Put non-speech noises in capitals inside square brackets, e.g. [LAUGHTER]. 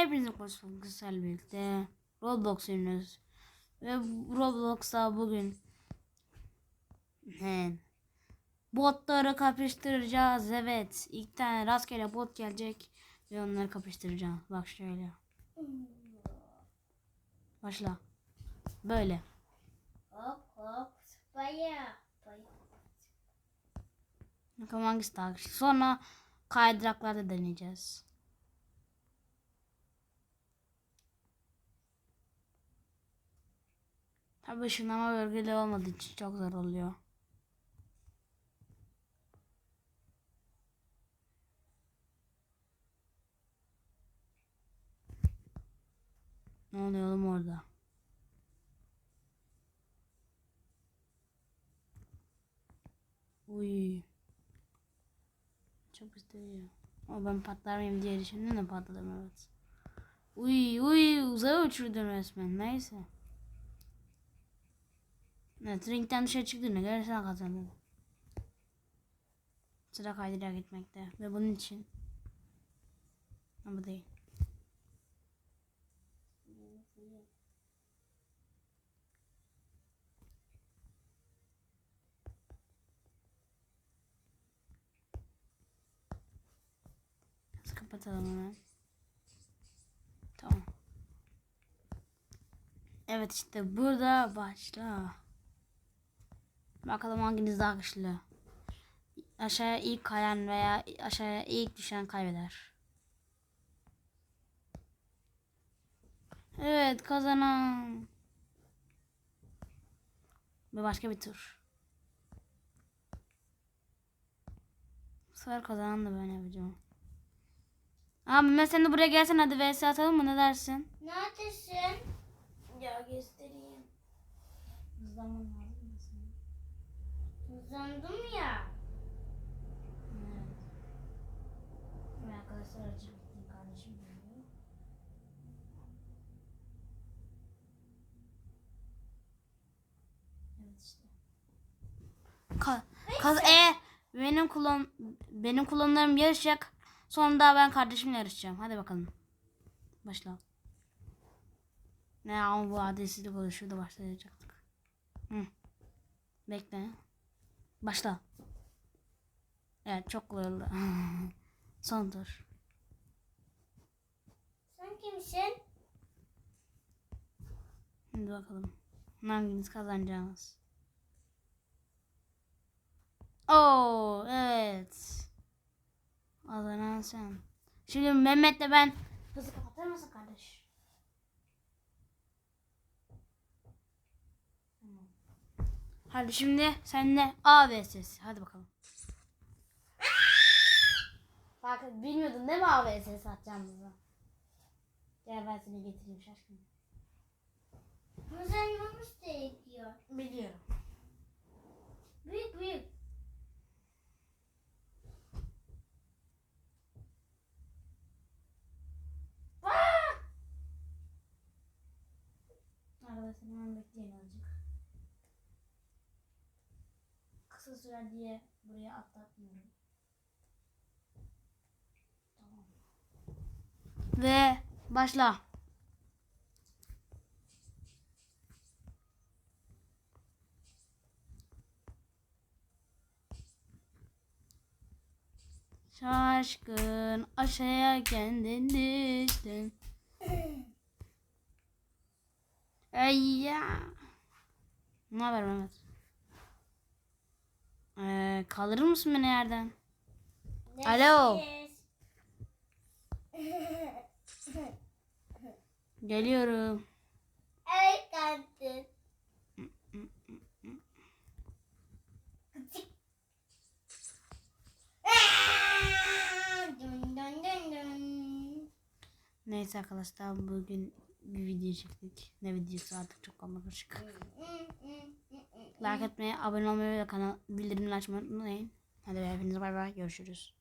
Hepinize bulduk güzel birlikte. Roblox oynuyoruz. Ve Roblox'ta bugün he, botları kapıştıracağız. Evet. İlk tane rastgele bot gelecek. Ve onları kapıştıracağız. Bak şöyle. Başla. Böyle. Hop hop zıplaya. Bakalım hangisi daha. Sonra kaydıraklarda deneyeceğiz. Tabii ışınlama bölgeli olmadığı için çok zor oluyor. Ne oluyor oğlum orada? Uy. Çok istiyor. Ama ben patlar mıyım diye düşündüm de patladım evet. Uy uy uzaya uçurdun resmen neyse. Evet ringden dışarı çıktığına göre sen kazandın. Sıra kaydıra gitmekte ve bunun için. Ama değil. Biz kapatalım hemen. Tamam. Evet işte burada başla. Bakalım hanginiz daha güçlü. Aşağıya ilk kayan veya aşağıya ilk düşen kaybeder. Evet kazanan. Ve başka bir tur. Bu sefer kazanan da ben yapacağım. Abi ben sen de buraya gelsen hadi vs atalım mı ne dersin? Neredesin? Ya göstereyim. Hızlanman lazım mısın? Uzandım ya. Evet. Ve arkadaşlar açık gittim kardeşim. Evet işte. Ka kaz e benim kullan benim kullanlarım yarışacak. Sonra da ben kardeşimle yarışacağım. Hadi bakalım. Başla. Ne ama bu adresizlik olur. Şurada başlayacaktık. Hı. Bekle. Başla. Evet çok kolay oldu. [LAUGHS] Son tur. Sen kimsin? Şimdi bakalım. Hanginiz kazanacağınız. Oo evet. Kazanan sen. Şimdi Mehmet'le ben hızı kapatır mısın kardeş? Hadi şimdi senle A vs. Hadi bakalım. Et, bilmiyordun değil mi A vs atacağımızı? Gel ben seni getireyim şaşkın. Uzanmamız gerekiyor. Biliyorum. Büyük büyük. Arkadaşlar hemen bekleyin azıcık. Kısa sürer diye buraya atlatmıyorum. Tamam. Ve başla. Şaşkın aşağıya kendin düştün. [CLEARS THROAT] Ay ya. Ne haber Mehmet? Ee, kaldırır mısın beni yerden? Alo. [LAUGHS] Geliyorum. Evet kalktın. Neyse arkadaşlar bugün bir video çektik. Ne videosu artık çok karışık. Like etmeyi, abone olmayı ve kanal bildirimleri açmayı unutmayın. Hadi hepinize bay bay görüşürüz.